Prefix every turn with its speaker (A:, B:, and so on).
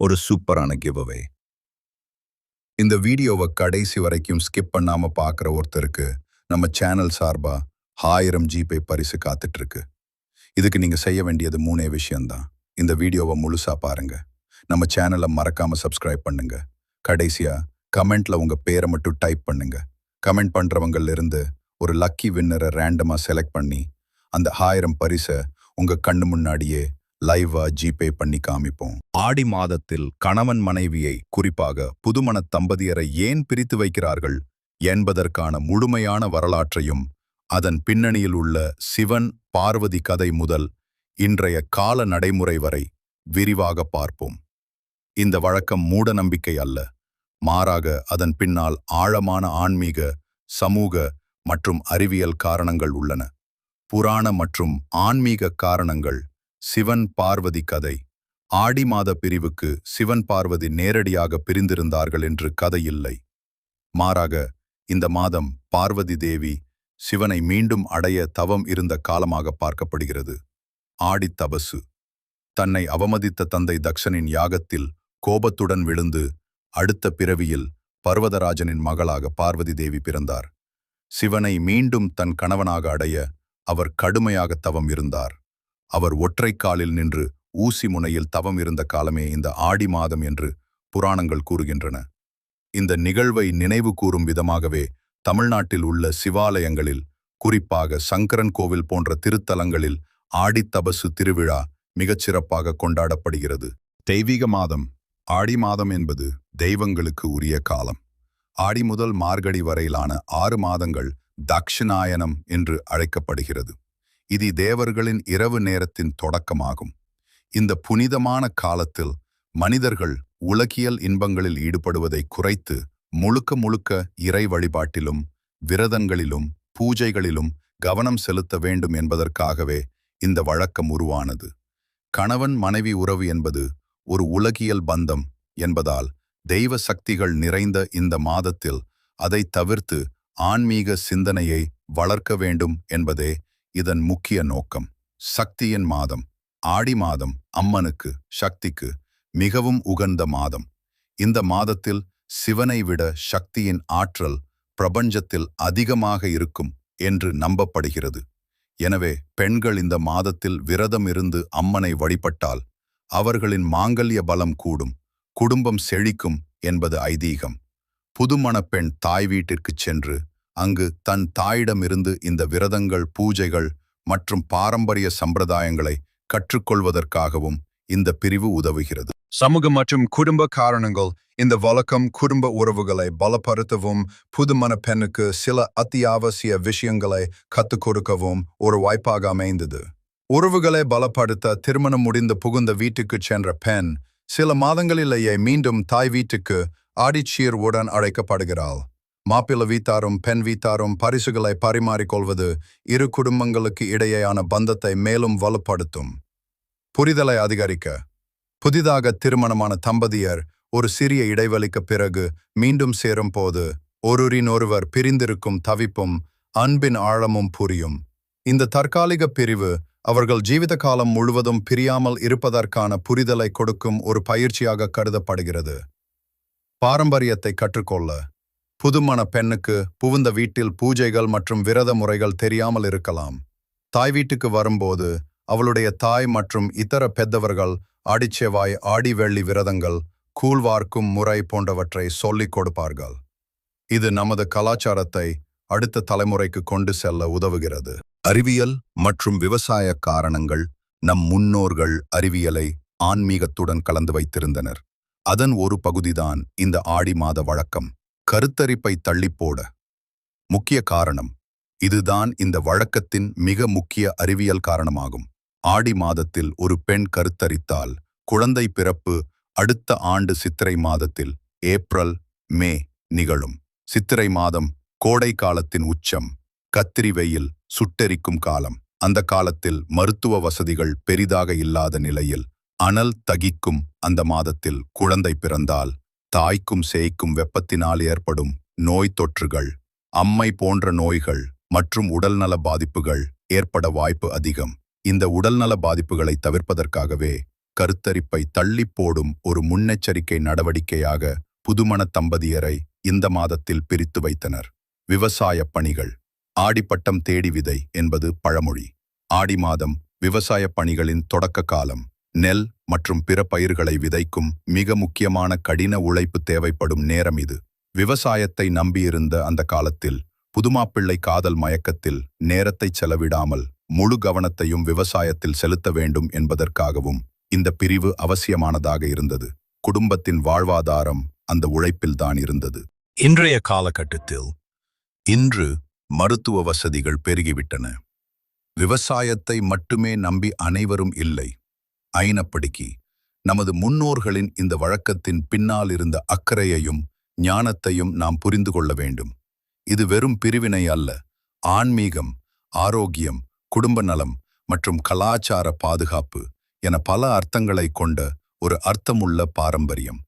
A: ஒரு சூப்பரான கிவ்அவே இந்த வீடியோவை கடைசி வரைக்கும் ஸ்கிப் பண்ணாம பார்க்குற ஒருத்தருக்கு நம்ம சேனல் சார்பா ஆயிரம் ஜிபே பரிசு காத்துட்டு இருக்கு இதுக்கு நீங்க செய்ய வேண்டியது மூணே விஷயம்தான். இந்த வீடியோவை முழுசா பாருங்க. நம்ம சேனலை மறக்காம சப்ஸ்கிரைப் பண்ணுங்க. கடைசியா கமெண்ட்ல உங்க பேரை மட்டும் டைப் பண்ணுங்க. கமெண்ட் பண்றவங்கல இருந்து ஒரு லக்கி வின்னரை ரேண்டமா செலக்ட் பண்ணி அந்த ஆயிரம் பரிசை உங்க கண்ணு முன்னாடியே லைவா ஜிபே பண்ணி காமிப்போம். ஆடி மாதத்தில் கணவன் மனைவியை குறிப்பாக புதுமண தம்பதியரை ஏன் பிரித்து வைக்கிறார்கள் என்பதற்கான முழுமையான வரலாற்றையும் அதன் பின்னணியில் உள்ள சிவன் பார்வதி கதை முதல் இன்றைய கால நடைமுறை வரை விரிவாக பார்ப்போம். இந்த வழக்கம் மூட நம்பிக்கை அல்ல. மாறாக அதன் பின்னால் ஆழமான ஆன்மீக சமூக மற்றும் அறிவியல் காரணங்கள் உள்ளன. புராண மற்றும் ஆன்மீக காரணங்கள் சிவன் பார்வதி கதை. ஆடி மாத பிரிவுக்கு சிவன் பார்வதி நேரடியாக பிரிந்திருந்தார்கள் என்று கதை இல்லை. மாறாக இந்த மாதம் பார்வதி தேவி சிவனை மீண்டும் அடைய தவம் இருந்த காலமாக பார்க்கப்படுகிறது. ஆடித் தபசு. தன்னை அவமதித்த தந்தை தக்ஷனின் யாகத்தில் கோபத்துடன் விழுந்து அடுத்த பிறவியில் பர்வதராஜனின் மகளாக பார்வதி தேவி பிறந்தார். சிவனை மீண்டும் தன் கணவனாக அடைய அவர் கடுமையாக தவம் இருந்தார். அவர் ஒற்றைக் காலில் நின்று ஊசி முனையில் தவம் இருந்த காலமே இந்த ஆடி மாதம் என்று புராணங்கள் கூறுகின்றன. இந்த நிகழ்வை நினைவு கூறும் விதமாகவே தமிழ்நாட்டில் உள்ள சிவாலயங்களில் குறிப்பாக சங்கரன் கோவில் போன்ற திருத்தலங்களில் ஆடித்தபசு திருவிழா மிகச்சிறப்பாக கொண்டாடப்படுகிறது. தெய்வீக மாதம் ஆடி மாதம் என்பது தெய்வங்களுக்கு உரிய காலம். ஆடி முதல் மார்கடி வரையிலான ஆறு மாதங்கள் தக்ஷிணாயனம் என்று அழைக்கப்படுகிறது. இது தேவர்களின் இரவு நேரத்தின் தொடக்கமாகும். இந்த புனிதமான காலத்தில் மனிதர்கள் உலகியல் இன்பங்களில் ஈடுபடுவதை குறைத்து முழுக்க முழுக்க இறை வழிபாட்டிலும் விரதங்களிலும் பூஜைகளிலும் கவனம் செலுத்த வேண்டும் என்பதற்காகவே இந்த வழக்கம் உருவானது. கணவன் மனைவி உறவு என்பது ஒரு உலகியல் பந்தம் என்பதால் தெய்வ சக்திகள் நிறைந்த இந்த மாதத்தில் அதை தவிர்த்து ஆன்மீக சிந்தனையை வளர்க்க வேண்டும் என்பதே இதன் முக்கிய நோக்கம் சக்தியின் மாதம் ஆடி மாதம் அம்மனுக்கு சக்திக்கு மிகவும் உகந்த மாதம். இந்த மாதத்தில் சிவனை விட சக்தியின் ஆற்றல் பிரபஞ்சத்தில் அதிகமாக இருக்கும் என்று நம்பப்படுகிறது. எனவே பெண்கள் இந்த மாதத்தில் விரதம் இருந்து அம்மனை வழிபட்டால் அவர்களின் மாங்கல்ய பலம் கூடும் குடும்பம் செழிக்கும் என்பது ஐதீகம். புதுமண பெண் தாய் வீட்டிற்குச் சென்று அங்கு தன் தாயிடமிருந்து இந்த விரதங்கள் பூஜைகள் மற்றும் பாரம்பரிய சம்பிரதாயங்களை கற்றுக்கொள்வதற்காகவும் இந்த பிரிவு உதவுகிறது.
B: சமூக மற்றும் குடும்ப காரணங்கள். இந்த வழக்கம் குடும்ப உறவுகளை பலப்படுத்தவும் புதுமண பெண்ணுக்கு சில அத்தியாவசிய விஷயங்களை கற்றுக் கொடுக்கவும் ஒரு வாய்ப்பாக அமைந்தது. உறவுகளை பலப்படுத்த திருமணம் முடிந்து புகுந்த வீட்டுக்கு சென்ற பெண் சில மாதங்களிலேயே மீண்டும் தாய் வீட்டுக்கு ஆடிச்சியர் உடன் அழைக்கப்படுகிறாள். மாப்பிள்ள வீட்டாரும் பெண் வீட்டாரும் பரிசுகளை பரிமாறிக்கொள்வது இரு குடும்பங்களுக்கு இடையேயான பந்தத்தை மேலும் வலுப்படுத்தும். புரிதலை அதிகரிக்க. புதிதாக திருமணமான தம்பதியர் ஒரு சிறிய இடைவெளிக்கு பிறகு மீண்டும் சேரும் போது ஒருவரின் ஒருவர் பிரிந்திருக்கும் தவிப்பும் அன்பின் ஆழமும் புரியும். இந்த தற்காலிக பிரிவு அவர்கள் ஜீவித காலம் முழுவதும் பிரியாமல் இருப்பதற்கான புரிதலை கொடுக்கும் ஒரு பயிற்சியாக கருதப்படுகிறது. பாரம்பரியத்தை கற்றுக்கொள்ள. புதுமண பெண்ணுக்கு புகுந்த வீட்டில் பூஜைகள் மற்றும் விரத முறைகள் தெரியாமல் இருக்கலாம். தாய் வீட்டுக்கு வரும்போது அவளுடைய தாய் மற்றும் இதர பெத்தவர்கள் அடிச்செவாய் ஆடி வெள்ளி விரதங்கள் கூழ்வார்க்கும் முறை போன்றவற்றை சொல்லிக் கொடுப்பார்கள். இது நமது கலாச்சாரத்தை அடுத்த தலைமுறைக்கு கொண்டு செல்ல உதவுகிறது. அறிவியல் மற்றும் விவசாய காரணங்கள் நம் முன்னோர்கள் அறிவியலை ஆன்மீகத்துடன் கலந்து வைத்திருந்தனர். அதன் ஒரு பகுதிதான் இந்த ஆடி மாத வழக்கம். கருத்தரிப்பை தள்ளிப்போட. முக்கிய காரணம் இதுதான் இந்த வழக்கத்தின் மிக முக்கிய அறிவியல் காரணமாகும். ஆடி மாதத்தில் ஒரு பெண் கருத்தரித்தால் குழந்தை பிறப்பு அடுத்த ஆண்டு சித்திரை மாதத்தில் ஏப்ரல் மே நிகழும். சித்திரை மாதம் கோடை காலத்தின் உச்சம் கத்திரி வெயில் சுட்டெரிக்கும் காலம். அந்த காலத்தில் மருத்துவ வசதிகள் பெரிதாக இல்லாத நிலையில் அனல் தகிக்கும் அந்த மாதத்தில் குழந்தை பிறந்தால் தாய்க்கும் சேய்க்கும் வெப்பத்தினால் ஏற்படும் நோய் தொற்றுகள் அம்மை போன்ற நோய்கள் மற்றும் உடல்நல பாதிப்புகள் ஏற்பட வாய்ப்பு அதிகம். இந்த உடல்நல பாதிப்புகளை தவிர்ப்பதற்காகவே
A: கருத்தரிப்பை தள்ளிப் போடும் ஒரு முன்னெச்சரிக்கை நடவடிக்கையாக புதுமண தம்பதியரை இந்த மாதத்தில் பிரித்து வைத்தனர். விவசாய பணிகள் ஆடிப்பட்டம் தேடி விதை என்பது பழமொழி. ஆடி மாதம் விவசாயப் பணிகளின் தொடக்க காலம் நெல் மற்றும் பிற பயிர்களை விதைக்கும் மிக முக்கியமான கடின உழைப்பு தேவைப்படும் நேரம் இது. விவசாயத்தை நம்பியிருந்த அந்த காலத்தில் புதுமாப்பிள்ளை காதல் மயக்கத்தில் நேரத்தை செலவிடாமல் முழு கவனத்தையும் விவசாயத்தில் செலுத்த வேண்டும் என்பதற்காகவும் இந்த பிரிவு அவசியமானதாக இருந்தது. குடும்பத்தின் வாழ்வாதாரம் அந்த உழைப்பில்தான் இருந்தது.
B: இன்றைய காலகட்டத்தில்
A: இன்று மருத்துவ வசதிகள் பெருகிவிட்டன. விவசாயத்தை மட்டுமே நம்பி அனைவரும் இல்லை. ஐனப்படிக்கு நமது முன்னோர்களின் இந்த வழக்கத்தின் பின்னால் இருந்த அக்கறையையும் ஞானத்தையும் நாம் புரிந்து கொள்ள வேண்டும். இது வெறும் பிரிவினை அல்ல. ஆன்மீகம் ஆரோக்கியம் குடும்ப நலம் மற்றும் கலாச்சார பாதுகாப்பு என பல அர்த்தங்களைக் கொண்ட ஒரு அர்த்தமுள்ள பாரம்பரியம்.